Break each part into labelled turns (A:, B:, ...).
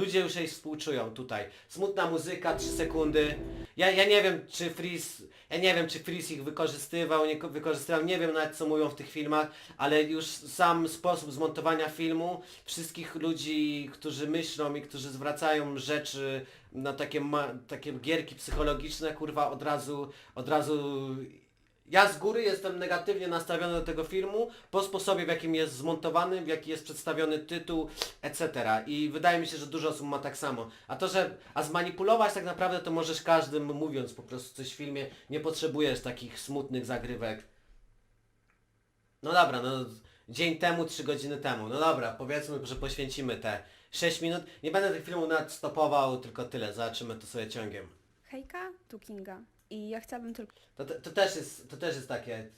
A: Ludzie już jej współczują tutaj. Smutna muzyka, 3 sekundy. Ja, ja nie wiem, czy Freeze, ja nie wiem, czy Freeze ich wykorzystywał, nie ko- wykorzystywał, nie wiem nawet co mówią w tych filmach, ale już sam sposób zmontowania filmu, wszystkich ludzi, którzy myślą i którzy zwracają rzeczy na takie, takie gierki psychologiczne, kurwa, od razu, od razu ja z góry jestem negatywnie nastawiony do tego filmu po sposobie w jakim jest zmontowany, w jaki jest przedstawiony tytuł, etc. I wydaje mi się, że dużo osób ma tak samo. A to, że a zmanipulować tak naprawdę to możesz każdym mówiąc po prostu coś w filmie, nie potrzebujesz takich smutnych zagrywek. No dobra, no dzień temu, trzy godziny temu. No dobra, powiedzmy, że poświęcimy te 6 minut. Nie będę tych filmów nawet stopował, tylko tyle. Zobaczymy to sobie ciągiem.
B: Hejka, tu Kinga. I ja chciałabym tylko
A: To, to, też, jest, to też jest takie.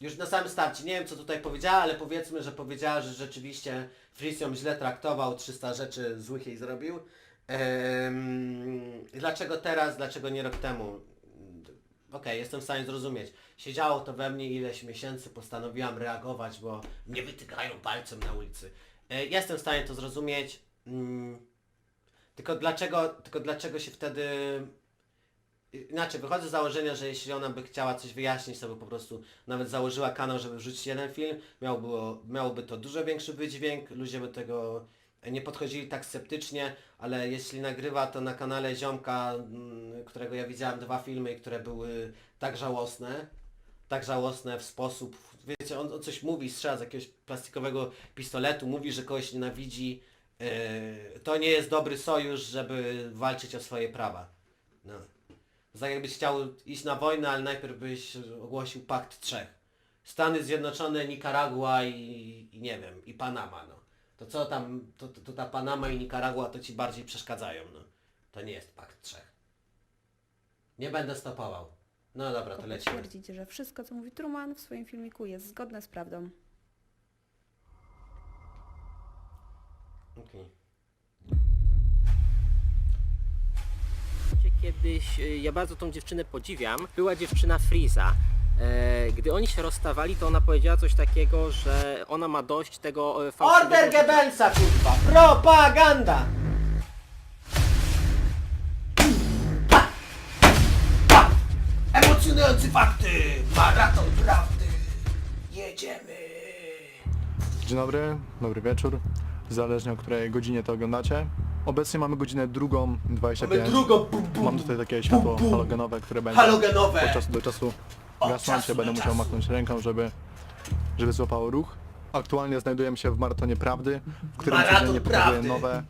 A: już na samym starcie, nie wiem co tutaj powiedziała, ale powiedzmy, że powiedziała, że rzeczywiście Fritz źle traktował, 300 rzeczy złych jej zrobił. Dlaczego teraz, dlaczego nie rok temu? Okej, jestem w stanie zrozumieć. Siedziało to we mnie ileś miesięcy, postanowiłam reagować, bo mnie wytykają palcem na ulicy. E, jestem w stanie to zrozumieć. Mm, tylko dlaczego, tylko dlaczego się wtedy Inaczej, wychodzę z założenia, że jeśli ona by chciała coś wyjaśnić, to by po prostu nawet założyła kanał, żeby wrzucić jeden film, miałby, miałoby to dużo większy wydźwięk, ludzie by tego nie podchodzili tak sceptycznie, ale jeśli nagrywa to na kanale Ziomka, mm, którego ja widziałem dwa filmy, które były tak żałosne, tak żałosne w sposób, wiecie, on, on coś mówi, strzela z jakiegoś plastikowego pistoletu, mówi, że kogoś nienawidzi, yy, to nie jest dobry sojusz, żeby walczyć o swoje prawa. No. Tak jakbyś chciał iść na wojnę, ale najpierw byś ogłosił pakt trzech. Stany Zjednoczone, Nikaragua i, i nie wiem, i Panama, no. To co tam, to, to, to ta Panama i Nikaragua to ci bardziej przeszkadzają, no. To nie jest pakt trzech. Nie będę stopował. No dobra, to lecimy.
B: potwierdzić, że wszystko, co mówi Truman w swoim filmiku jest zgodne z prawdą.
A: Okej.
C: Kiedyś, y, ja bardzo tą dziewczynę podziwiam, była dziewczyna Friza. E, Gdy oni się rozstawali, to ona powiedziała coś takiego, że ona ma dość tego e, fałszywego
A: Order
C: życia.
A: Goebbelsa, kurwa! Propaganda! Pa! Pa! Emocjonujące fakty! Maraton prawdy! Jedziemy!
D: Dzień dobry, dobry wieczór. Zależnie o której godzinie to oglądacie. Obecnie mamy godzinę drugą 25.
A: Mamy drugą bum, bum.
D: Mam tutaj takie światło
A: bum.
D: halogenowe, które będzie
A: Halogenowe!
D: od czasu do czasu
A: Od
D: gasnąć.
A: czasu
D: Ja będę
A: do
D: musiał
A: czasu.
D: machnąć ręką, żeby, żeby złapało ruch. Aktualnie znajdujemy się w maratonie prawdy, w którym
A: Maraton
D: codziennie pokazuję
A: prawdy.
D: nowe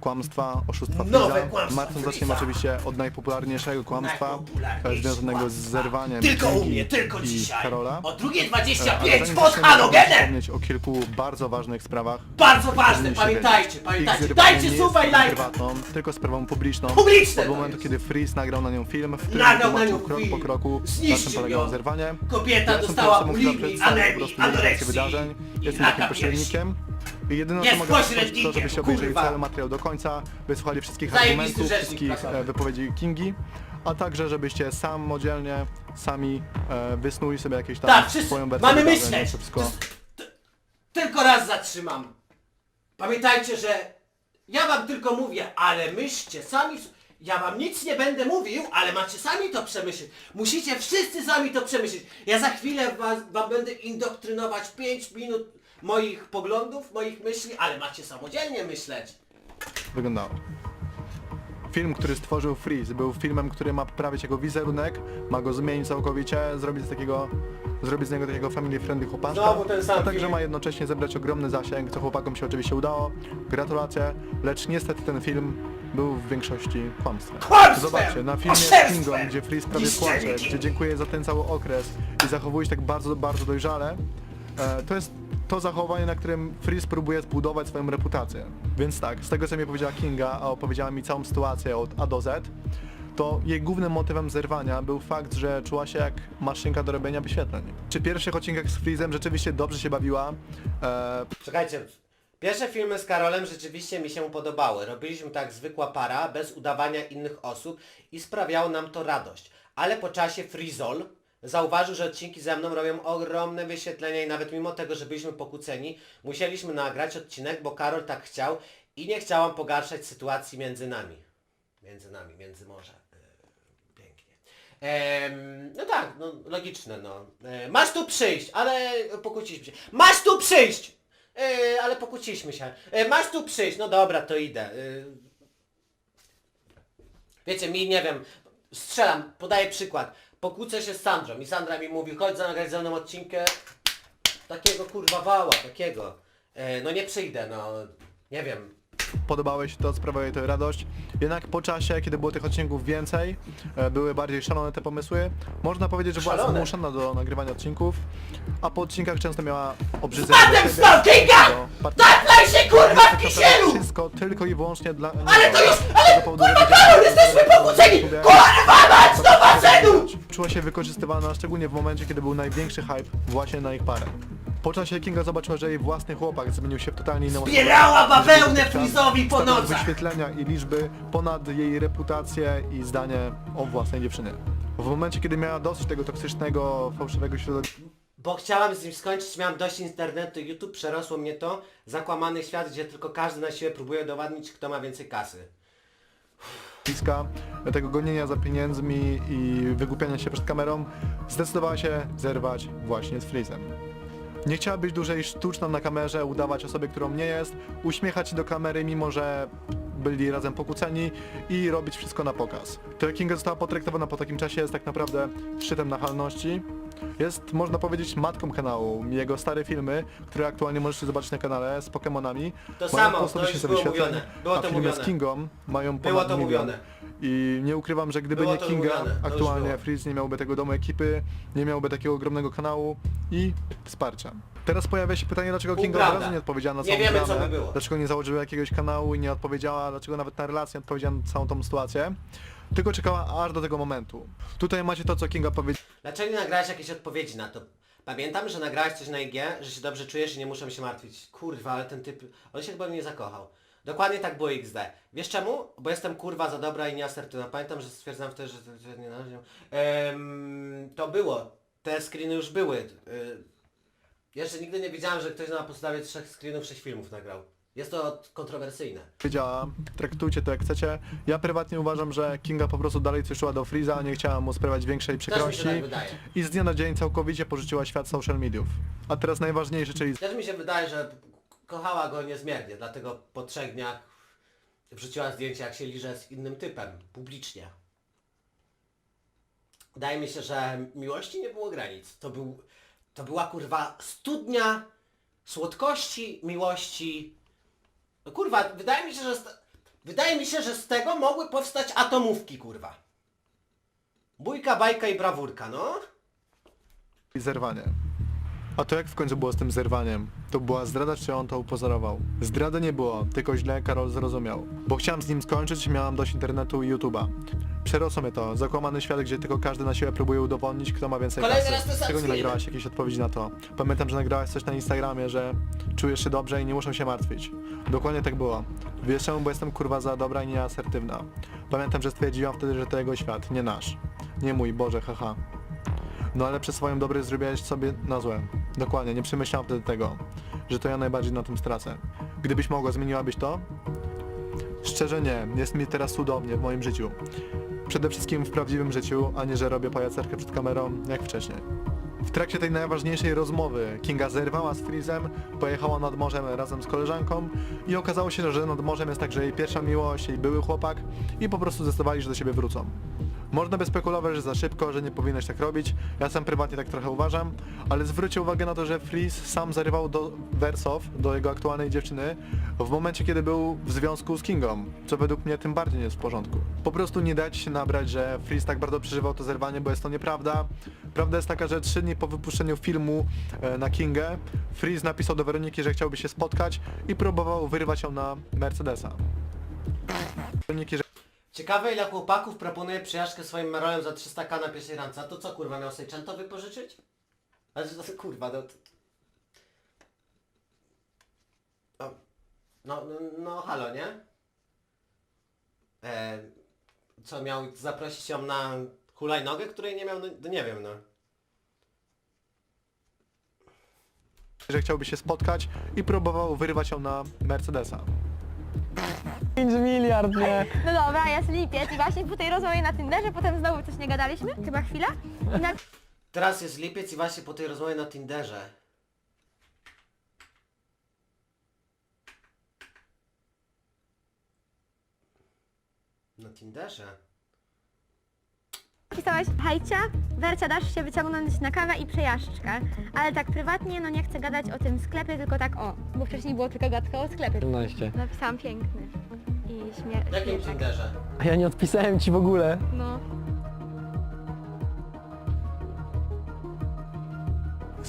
D: kłamstwa, oszustwa
A: Nowe kłamstwa
D: Maraton zaczniemy
A: Friza.
D: oczywiście od najpopularniejszego kłamstwa,
A: Najpopularniejsze
D: e, związanego z
A: kłamstwa.
D: zerwaniem
A: Tylko u
D: Kingi
A: mnie, tylko
D: i
A: dzisiaj!
D: Karola.
A: O
D: E,
A: 2.25
D: ale
A: pod
D: zanim zaczniemy, chciałbym
A: halogenem!
D: wspomnieć o kilku bardzo ważnych sprawach.
A: Bardzo ważne,
D: Powinniście
A: pamiętajcie,
D: wiedzieć.
A: pamiętajcie!
D: Zerwanie
A: Dajcie
D: nie
A: suba i
D: jest sprawą
A: lajka!
D: prywatną, tylko sprawą publiczną.
A: Publiczne
D: Od
A: to
D: momentu,
A: jest.
D: kiedy Freeze nagrał na nią film, w którym
A: Nagrał na
D: tłumaczył
A: nią
D: krok
A: film.
D: po kroku, na
A: Zniszczył
D: czym polegało
A: ją.
D: zerwanie.
A: Kobieta
D: jestem
A: dostała
D: tą osobą, która
A: bulimii,
D: przedstawia po
A: anemii,
D: prostu
A: anoreksji
D: wydarzeń.
A: i
D: Jestem takim
A: raka piersi.
D: pośrednikiem. Jedyne
A: Jest
D: co mogę powiedzieć to,
A: pośrednikiem,
D: żebyście obejrzeli
A: kurwa.
D: cały materiał do końca, wysłuchali wszystkich
A: Zajebisty
D: argumentów,
A: rzecznik
D: wszystkich
A: prasowy.
D: e, wypowiedzi Kingi, a także żebyście samodzielnie, sami e, wysnuli sobie jakieś tam
A: Tak, wszyscy
D: swoją wersję
A: mamy
D: wydarzeń.
A: myśleć!
D: To wszystko
A: To jest- Tylko raz zatrzymam. Pamiętajcie, że ja wam tylko mówię, ale myślcie sami... Ja wam nic nie będę mówił, ale macie sami to przemyśleć. Musicie wszyscy sami to przemyśleć. Ja za chwilę was, wam będę indoktrynować 5 minut moich poglądów, moich myśli, ale macie samodzielnie myśleć.
D: wyglądało. Film, który stworzył Freeze, był filmem, który ma poprawić jego wizerunek, ma go zmienić całkowicie, zrobić z takiego, zrobić z niego takiego family friendly chłopaczka,
A: Znowu ten sam
D: a także
A: film.
D: ma jednocześnie zebrać ogromny zasięg, co chłopakom się oczywiście udało. Gratulacje, lecz niestety ten film był w większości kłamstwem.
A: Kłamstwem!
D: Zobaczcie, na filmie
A: Oszczerstwem!
D: Kingą, gdzie Freeze prawie płacze, gdzie dziękuję za ten cały okres i zachowuje się tak bardzo, bardzo dojrzale, e, to jest to zachowanie, na którym Freeze próbuje zbudować swoją reputację. Więc tak, z tego co mi powiedziała Kinga, a opowiedziała mi całą sytuację od A do Z, to jej głównym motywem zerwania był fakt, że czuła się jak maszynka do robienia wyświetleń. Przy pierwszych odcinkach z Freezem rzeczywiście dobrze się bawiła, e,
A: Czekajcie, pierwsze filmy z Karolem rzeczywiście mi się podobały. Robiliśmy tak zwykła para, bez udawania innych osób i sprawiało nam to radość. Ale po czasie Frizol zauważył, że odcinki ze mną robią ogromne wyświetlenia i nawet mimo tego, że byliśmy pokłóceni, musieliśmy nagrać odcinek, bo Karol tak chciał I nie chciałam pogarszać sytuacji między nami. Między nami, między morza. E, Pięknie. Em, no tak, no logiczne no. E, masz tu przyjść, ale pokłóciliśmy się. Masz tu przyjść! E, ale pokłóciliśmy się. Masz tu przyjść, no dobra, to idę. Wiecie, mi nie wiem, strzelam, podaję przykład. Pokłócę się z Sandrą i Sandra mi mówi, chodź nagrać ze mną odcinkę takiego kurwa wała, takiego. E, no nie przyjdę, no nie wiem.
D: Podobało się to, sprawiało jej to radość. Jednak po czasie, kiedy było tych odcinków więcej, e, były bardziej szalone te pomysły, można powiedzieć, że była
A: Szalone?
D: zmuszona do nagrywania odcinków, a po odcinkach często miała obrzydzenie
A: Spadłem z
D: partnera.
A: Zatlaj się kurwa
D: naprawdę
A: kisielu!
D: Wszystko tylko i wyłącznie dla
A: Ale to już, ale kurwa Karol, jesteśmy!
D: YouTube
A: Kurwa mać do basenu!
D: Czuła się wykorzystywana, szczególnie w momencie, kiedy był największy hype właśnie na ich parę. Po czasie Kinga zobaczyła, że jej własny chłopak zmienił się w totalnie inną osobę.
A: Zbierała bawełnę Frizowi po
D: stawiał
A: nocach!
D: wyświetlenia i liczby ponad jej reputację i zdanie o własnej dziewczynie. W momencie, kiedy miała dosyć tego toksycznego, fałszywego środowiska,
A: Bo chciałam z nim skończyć, miałam dość internetu, YouTube, przerosło mnie to. Zakłamany świat, gdzie tylko każdy na siebie próbuje dowadnić, kto ma więcej kasy.
D: tego gonienia za pieniędzmi i wygłupiania się przed kamerą, zdecydowała się zerwać właśnie z Freezem. Nie chciała być dłużej sztuczna na kamerze, udawać osobie, którą nie jest, uśmiechać się do kamery, mimo że byli razem pokłóceni i robić wszystko na pokaz. To jak Kinga została potraktowana po takim czasie jest tak naprawdę szczytem nachalności. Jest, można powiedzieć, matką kanału. Jego stare filmy, które aktualnie możecie zobaczyć na kanale z Pokemonami,
A: To
D: mają
A: samo, to
D: 100
A: już było
D: wyświetleń,
A: mówione. Było
D: a
A: to
D: filmy z
A: mówione.
D: Kingą mają ponad
A: Było to
D: milion.
A: mówione.
D: I nie ukrywam, że gdyby
A: Było
D: nie
A: to
D: Kinga,
A: mówione, to już
D: aktualnie
A: było.
D: Freeze nie miałby tego domu ekipy, nie miałby takiego ogromnego kanału i wsparcia. Teraz pojawia się pytanie, dlaczego Kinga od razu nie odpowiedziała na
A: Nie
D: całą
A: wiemy, co
D: dramę,
A: by było.
D: dlaczego nie założyła jakiegoś kanału i nie odpowiedziała, dlaczego nawet na relację nie odpowiedziała na całą tą sytuację, tylko czekała aż do tego momentu. Tutaj macie to, co Kinga powiedziała.
A: Dlaczego nie nagrałeś jakiejś odpowiedzi na to? Pamiętam, że nagrałeś coś na IG, że się dobrze czujesz i nie muszę się martwić. Kurwa, ale ten typ, on się chyba mnie zakochał. Dokładnie tak było XD. Wiesz czemu? Bo jestem kurwa za dobra i nieasertywna. Pamiętam, że stwierdzam wtedy, że to, że nie. Ehm, to było. Te screeny już były. Y, jeszcze nigdy nie wiedziałem, że ktoś na podstawie trzech screenów sześć filmów nagrał. Jest to kontrowersyjne.
D: powiedziała, traktujcie to jak chcecie. Ja prywatnie uważam, że Kinga po prostu dalej coś czuła do Freeza, nie chciała mu sprawiać większej
A: Też mi się
D: przykrości
A: tak wydaje.
D: i z dnia na dzień całkowicie porzuciła świat social mediów. A teraz najważniejsze, czyli
A: Też mi się wydaje, że kochała go niezmiernie, dlatego po trzech dniach wrzuciła zdjęcie jak się liże z innym typem, publicznie. Wydaje mi się, że miłości nie było granic. To, był, to była kurwa studnia słodkości, miłości. No kurwa, wydaje mi się, że wydaje mi się, że z tego mogły powstać atomówki, kurwa. Bójka, bajka i brawurka, no.
D: zerwanie. A to jak w końcu było z tym zerwaniem? To była zdrada, czy on to upozorował? Zdrady nie było, tylko źle Karol zrozumiał. Bo chciałem z nim skończyć, miałam dość internetu i YouTube'a. Przerosło mnie to, zakłamany świat, gdzie tylko każdy na siebie próbuje udowodnić, kto ma więcej
A: Kolejny
D: kasy.
A: raz te same
D: Czego nie nagrałaś jakiejś odpowiedzi na to? Pamiętam, że nagrałaś coś na Instagramie, że czujesz się dobrze i nie muszą się martwić. Dokładnie tak było. Wiesz czemu, bo jestem kurwa za dobra i nieasertywna. Pamiętam, że stwierdziłam wtedy, że to jego świat, nie nasz. Nie mój, Boże, haha. No ale przez swoją dobroć zrobiłeś sobie na złe. Dokładnie, nie przemyślałam wtedy tego, że to ja najbardziej na tym stracę. Gdybyś mogła, zmieniłabyś to? Szczerze nie, jest mi teraz cudownie w moim życiu. Przede wszystkim w prawdziwym życiu, a nie że robię pajacerkę przed kamerą, jak wcześniej. W trakcie tej najważniejszej rozmowy Kinga zerwała z Freezem, pojechała nad morzem razem z koleżanką i okazało się, że nad morzem jest także jej pierwsza miłość, jej były chłopak i po prostu zdecydowali, że do siebie wrócą. Można by spekulować, że za szybko, że nie powinieneś tak robić. Ja sam prywatnie tak trochę uważam, ale zwróćcie uwagę na to, że Freeze sam zarywał do Wersow, do jego aktualnej dziewczyny, w momencie, kiedy był w związku z Kingą, co według mnie tym bardziej nie jest w porządku. Po prostu nie dajcie się nabrać, że Freeze tak bardzo przeżywał to zerwanie, bo jest to nieprawda. Prawda jest taka, że trzy dni po wypuszczeniu filmu e, na Kingę, Freeze napisał do Weroniki, że chciałby się spotkać i próbował wyrwać ją na Mercedesa. Weroniki, że
A: Ciekawe ile chłopaków proponuje przyjażdżkę swoim Marolem za 300k na pierwszej randce. A to co kurwa miał Sejczęto wypożyczyć? Ale to to, kurwa no... to- No, no, no halo, nie? E, co miał zaprosić ją na hulajnogę, której nie miał? No, no nie wiem no.
D: że chciałby się spotkać i próbował wyrwać ją na Mercedesa.
E: 5 miliard, nie?
F: No dobra, jest lipiec i właśnie po tej rozmowie na Tinderze potem znowu coś nie gadaliśmy, chyba chwila. I na...
A: Teraz jest lipiec i właśnie po tej rozmowie na Tinderze. Na Tinderze?
F: Pisałeś, hejcia, Wercia, dasz się wyciągnąć na kawę i przejażdżkę. Ale tak prywatnie, no nie chcę gadać o tym sklepie, tylko tak o, bo wcześniej było tylko gadka o sklepie.
E: 17.
F: Napisałam piękny i śmier...
A: Jakim. Tinderze?
E: A ja nie odpisałem ci w ogóle.
F: No.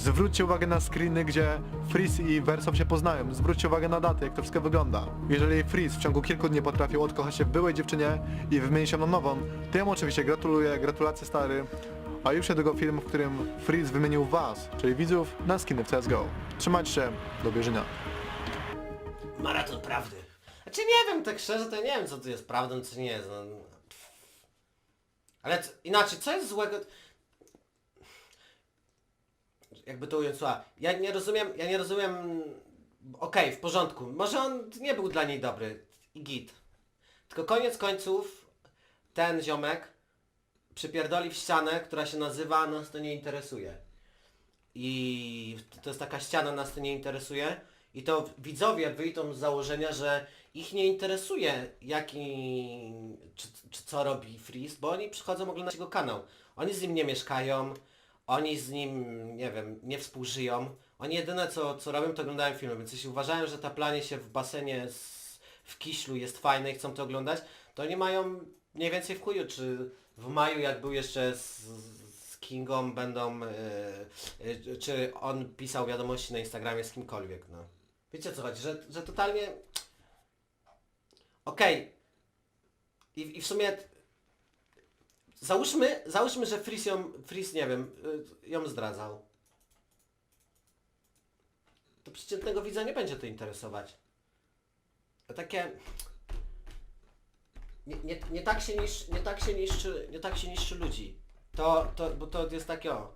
D: Zwróćcie uwagę na screeny, gdzie Freeze i Verso się poznają. Zwróćcie uwagę na daty, jak to wszystko wygląda. Jeżeli Freeze w ciągu kilku dni potrafił odkochać się w byłej dziewczynie i wymienić się na nową, to ja mu oczywiście gratuluję, gratulacje stary. A już niedługo film, w którym Freeze wymienił was, czyli widzów, na skiny w CSGO. Trzymajcie się, do bierzenia.
A: Maraton prawdy. Znaczy nie wiem, tak szczerze to nie wiem co tu jest prawdą, co nie jest. No. Ale c- inaczej, co jest złego? Jakby to ująć, słuchaj, ja nie rozumiem, ja nie rozumiem, okej, w porządku, może on nie był dla niej dobry i git. Tylko koniec końców ten ziomek przypierdoli w ścianę, która się nazywa nas to nie interesuje. I to jest taka ściana, nas to nie interesuje. I to widzowie wyjdą z założenia, że ich nie interesuje jaki, czy, czy co robi Freeze, bo oni przychodzą oglądać jego kanał. Oni z nim nie mieszkają, oni z nim, nie wiem, nie współżyją. Oni jedyne co, co robią to oglądają filmy, więc jeśli uważają, że taplanie się w basenie z, w Kiślu jest fajne i chcą to oglądać, to oni mają mniej więcej w chuju, czy w maju jak był jeszcze z, z Kingą będą, e, e, czy on pisał wiadomości na Instagramie z kimkolwiek, no. Wiecie o co chodzi, że, że totalnie... Okej. I, I w sumie... Załóżmy, załóżmy, że Fris ją, Fris, nie wiem, y, ją zdradzał. To przeciętnego widza nie będzie to interesować. To takie... Nie, nie, nie tak się niszczy, nie tak się niszczy, nie tak się niszczy ludzi. To, to, bo to jest takie o.